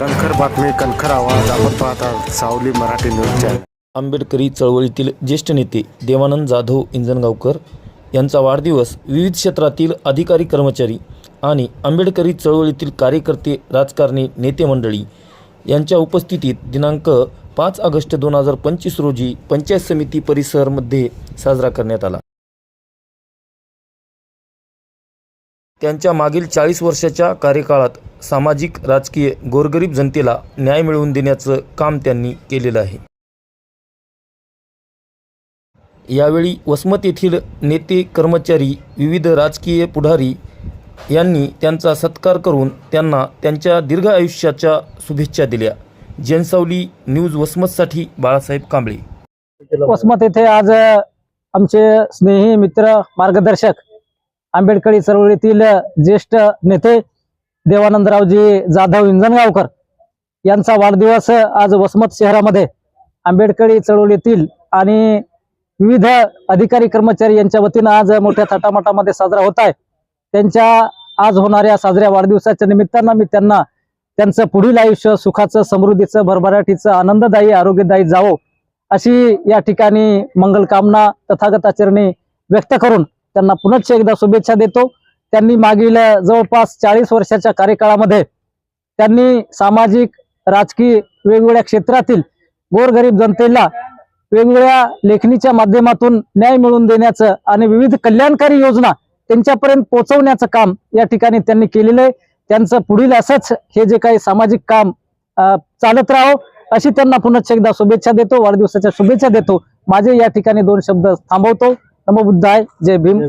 कणखर बातमी कणखर आवाज आपण पाहता सावली मराठी न्यूज चॅनल आंबेडकरी चळवळीतील ज्येष्ठ नेते देवानंद जाधव इंजनगावकर यांचा वाढदिवस विविध क्षेत्रातील अधिकारी कर्मचारी आणि आंबेडकरी चळवळीतील कार्यकर्ते राजकारणी नेते मंडळी यांच्या उपस्थितीत दिनांक पाच ऑगस्ट दोन हजार पंचवीस रोजी पंचायत समिती परिसरमध्ये साजरा करण्यात आला. त्यांच्या मागील चाळीस वर्षाच्या कार्यकाळात सामाजिक राजकीय गोरगरीब जनतेला न्याय मिळवून देण्याचं काम त्यांनी केलेलं आहे. यावेळी वसमत येथील नेते कर्मचारी विविध राजकीय पुढारी यांनी त्यांचा सत्कार करून त्यांना त्यांच्या दीर्घ आयुष्याच्या शुभेच्छा दिल्या. जनसावली न्यूज वसमतसाठी बाळासाहेब कांबळे. वसमत येथे आज आमचे स्नेही मित्र मार्गदर्शक आंबेडकरी चळवळीतील ज्येष्ठ नेते देवानंदरावजी जाधव इंजनगावकर यांचा वाढदिवस आज वसमत शहरामध्ये आंबेडकरी चळवळीतील आणि विविध अधिकारी कर्मचारी यांच्या वतीनं आज मोठ्या थाटामाटामध्ये साजरा होत आहे. त्यांच्या आज होणाऱ्या साजऱ्या वाढदिवसाच्या निमित्तानं मी त्यांना त्यांचं पुढील आयुष्य सुखाचं समृद्धीचं भरभराटीचं आनंददायी आरोग्यदायी जावो अशी या ठिकाणी मंगलकामना तथागताचरणी व्यक्त करून त्यांना पुनश्च एकदा शुभेच्छा देतो. त्यांनी मागील जवळपास चाळीस वर्षाच्या कार्यकाळामध्ये त्यांनी सामाजिक राजकीय वेगवेगळ्या क्षेत्रातील गोरगरीब जनतेला वेगवेगळ्या लेखणीच्या माध्यमातून न्याय मिळवून देण्याचं आणि विविध कल्याणकारी योजना त्यांच्यापर्यंत पोहोचवण्याचं काम या ठिकाणी त्यांनी केलेलं आहे. त्यांचं पुढील असंच हे जे काही सामाजिक काम चालत राहो अशी त्यांना पुन्हा एकदा शुभेच्छा देतो वाढदिवसाच्या शुभेच्छा देतो. माझे या ठिकाणी दोन शब्द थांबवतो. नमो बुद्धाय जय भीम.